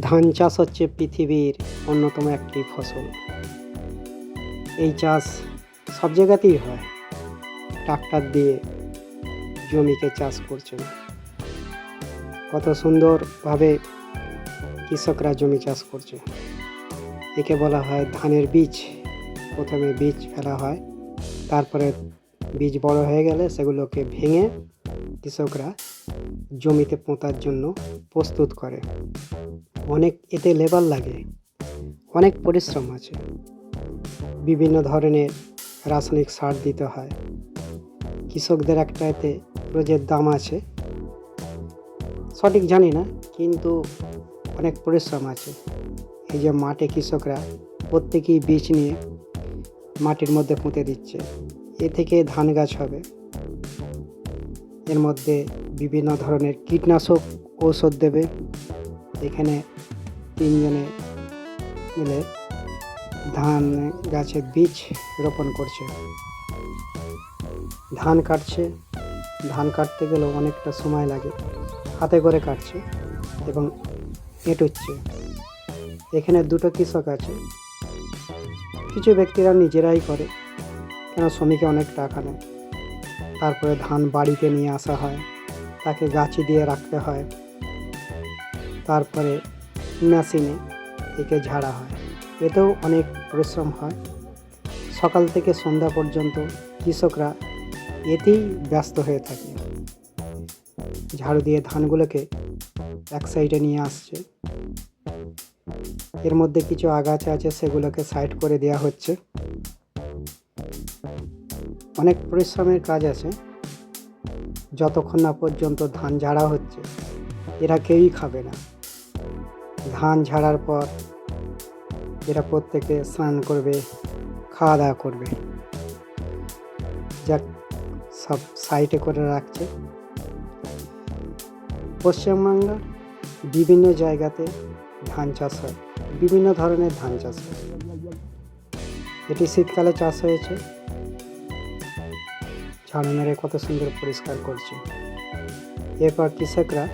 ধান চাষ হচ্ছে পৃথিবীর অন্যতম একটি ফসল। এই চাষ সব জায়গাতেই হয়। ট্রাক্টর দিয়ে জমিকে চাষ করছে কত সুন্দরভাবে কৃষকরা জমি চাষ করছে। একে বলা হয় ধানের বীজ। প্রথমে বীজ ফেলা হয়, তারপরে বীজ বড় হয়ে গেলে সেগুলোকে ভেঙে কৃষকরা জমিতে পোঁতার জন্য প্রস্তুত করে। অনেক এতে লেবার লাগে, অনেক পরিশ্রম আছে। বিভিন্ন ধরনের রাসায়নিক সার দিতে হয়। কৃষকদের একটা এতে রোজের দাম আছে। সঠিক জানি না, কিন্তু অনেক পরিশ্রম আছে। এই যে মাঠে কৃষকরা প্রত্যেকেই বীজ নিয়ে মাটির মধ্যে পুঁতে দিচ্ছে। এ থেকে ধান গাছ হবে। এর মধ্যে বিভিন্ন ধরনের কীটনাশক ঔষধ দেবে। এখানে তিনজনে মিলে ধান গাছে বীজ রোপণ করছে। ধান কাটছে। ধান কাটতে গেলেও অনেকটা সময় লাগে। হাতে করে কাটছে এবং এঁটুচ্ছে। এখানে দুটো কৃষক আছে। কিছু ব্যক্তিরা নিজেরাই করে, কেন শ্রমিকে অনেক টাকা নেয়। তারপরে ধান বাড়িতে নিয়ে আসা হয়। তাকে গাছি দিয়ে রাখতে হয়। তারপরে মেশিনে একে ঝাড়া হয়। এতেও অনেক পরিশ্রম হয়। সকাল থেকে সন্ধ্যা পর্যন্ত কৃষকরা এতেই ব্যস্ত হয়ে থাকে। ঝাড়ু দিয়ে ধানগুলোকে এক সাইডে নিয়ে আসছে। এর মধ্যে কিছু আগাছা আছে, সেগুলোকে সাইড করে দেওয়া হচ্ছে। অনেক পরিশ্রমের কাজ আছে। যতক্ষণ না পর্যন্ত ধান ঝাড়া হচ্ছে, এরা কেউই খাবে না। ধান ঝাড়ার পর এরা প্রত্যেকে স্নান করবে খাওয়া দাওয়া করবে। যাক, সব সাইডে করে রাখছে। পশ্চিমবাংলার বিভিন্ন জায়গাতে ধান চাষ হয়, বিভিন্ন ধরনের ধান চাষ হয়। এটি শীতকালে চাষ হয়েছে। ঝাড়ু মেরে কত সুন্দর পরিষ্কার করছে। এরপর কৃষকরা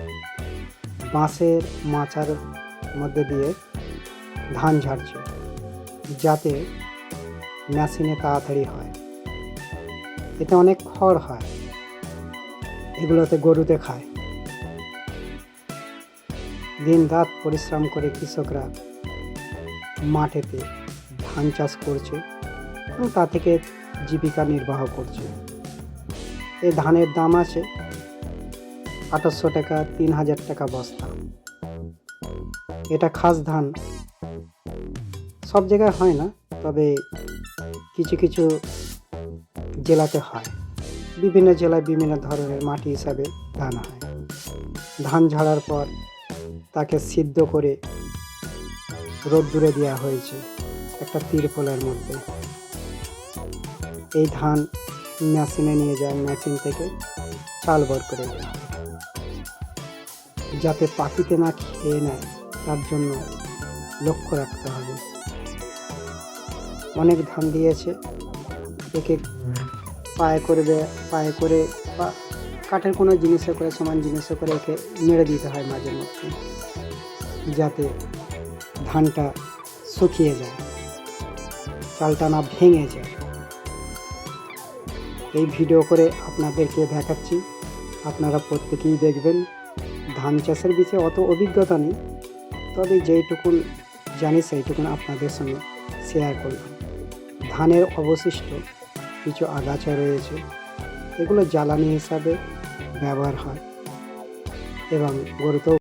বাঁশের মাচার মধ্যে দিয়ে ধান ঝাড়ছে, যাতে মেশিনে তাড়াতাড়ি হয়। এতে অনেক খড় হয়, এগুলোতে গরুতে খায়। দিন রাত পরিশ্রম করে কৃষকরা মাঠেতে ধান চাষ করছে এবং তা থেকে জীবিকা নির্বাহ করছে। এই ধানের দাম আছে আঠাশশো টাকা, তিন হাজার টাকা বস্তা। এটা খাস ধান। সব জায়গায় হয় না, তবে কিছু কিছু জেলাতে হয়। বিভিন্ন জেলায় বিভিন্ন ধরনের মাটি হিসাবে ধান হয়। ধান ঝাড়ার পর তাকে সিদ্ধ করে রোদ্দুরে দেওয়া হয়েছে একটা তিরপলের মধ্যে। এই ধান মেশিনে নিয়ে যায়, মেশিন থেকে চাল বর করে যাতে পাখিতে না খেয়ে নেয়। তার জন্য লক্ষ্য রাখতে হবে। অনেক ধান দিয়েছে, একে পায়ে করবে পায়ে করে বা কাঠের কোনো জিনিসে করে, সমান জিনিসে করে একে মেরে দিতে হয় মাঝে মধ্যে, যাতে ধানটা শুকিয়ে যায়, চালটা না ভেঙে যায়। এই ভিডিও করে আপনাদেরকে দেখাচ্ছি, আপনারা প্রত্যেকেই দেখবেন, ধান চাষের বিষয়ে অত অভিজ্ঞতা নেই তবে যেইটুকুন জানি, সেইটুকুন আপনাদের সঙ্গে শেয়ার করলাম। ধানের অবশিষ্ট কিছু আগাছা রয়েছে, এগুলো জ্বালানি হিসাবে ব্যবহার হয় এবং গরুতেও